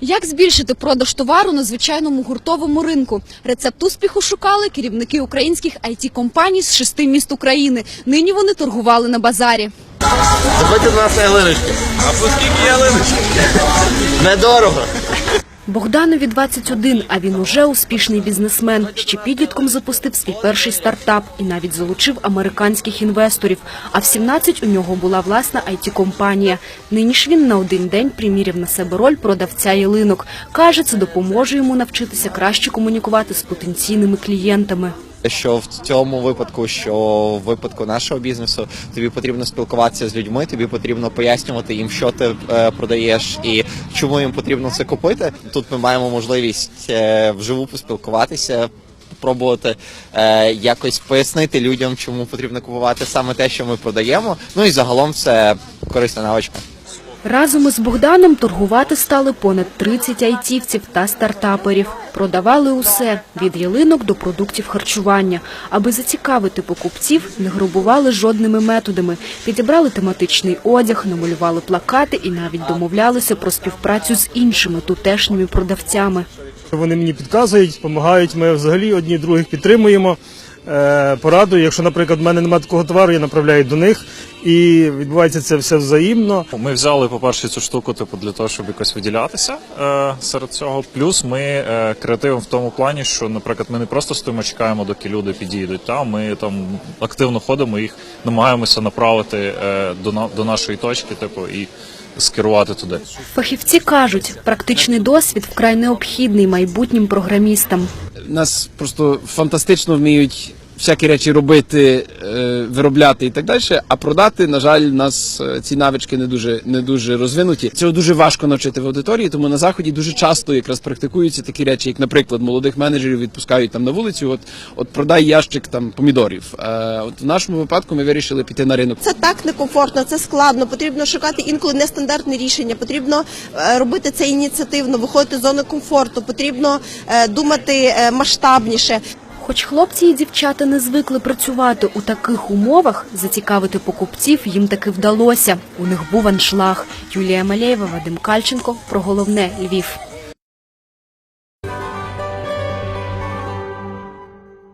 Як збільшити продаж товару на звичайному гуртовому ринку? Рецепт успіху шукали керівники українських it компаній з шести міст України. Нині вони торгували на базарі. Заходьте до нас на ялиночки. А по скільки ялиночки? Недорого. Богданові 21, а він уже успішний бізнесмен. Ще підлітком запустив свій перший стартап і навіть залучив американських інвесторів. А в 17 у нього була власна IT-компанія. Нині ж він на один день приміряв на себе роль продавця ялинок. Каже, це допоможе йому навчитися краще комунікувати з потенційними клієнтами. Що в цьому випадку, що в випадку нашого бізнесу, тобі потрібно спілкуватися з людьми, тобі потрібно пояснювати їм, що ти е, продаєш і чому їм потрібно це купити. Тут ми маємо можливість е, вживу поспілкуватися. Пробувати е, якось пояснити людям, чому потрібно купувати саме те, що ми продаємо. Ну і загалом це корисна навичка. Разом із Богданом торгувати стали понад 30 айтівців та стартаперів. Продавали усе – від ялинок до продуктів харчування. Аби зацікавити покупців, не грубували жодними методами. Підібрали тематичний одяг, намалювали плакати і навіть домовлялися про співпрацю з іншими тутешніми продавцями. Вони мені підказують, допомагають. Ми взагалі одні других підтримуємо. Е, Порадую, якщо, наприклад, в мене немає такого товару, я направляю до них, і відбувається це все взаємно. Ми взяли, по-перше, цю штуку, типу, для того, щоб якось виділятися е, серед цього. Плюс ми е, креативимо в тому плані, що, наприклад, ми не просто стоїмо, чекаємо, доки люди підійдуть. Та ми там активно ходимо, їх намагаємося направити е, до, на, до нашої точки, типу, і скерувати туди. Фахівці кажуть, практичний досвід вкрай необхідний майбутнім програмістам. нас просто фантастично вміють всякі речі робити, е, виробляти і так далі. А продати, на жаль, нас е, ці навички не дуже не дуже розвинуті. Цього дуже важко навчити в аудиторії, тому на заході дуже часто якраз практикуються такі речі, як, наприклад, молодих менеджерів відпускають там на вулицю. От от продай ящик там помідорів. Е, от в нашому випадку ми вирішили піти на ринок. Це так некомфортно, це складно. Потрібно шукати інколи нестандартне рішення. Потрібно робити це ініціативно, виходити з зони комфорту. Потрібно думати масштабніше. Хоч хлопці і дівчата не звикли працювати у таких умовах, зацікавити покупців їм таки вдалося. У них був аншлаг. Юлія Малєєва, Вадим Кальченко. Про головне Львів.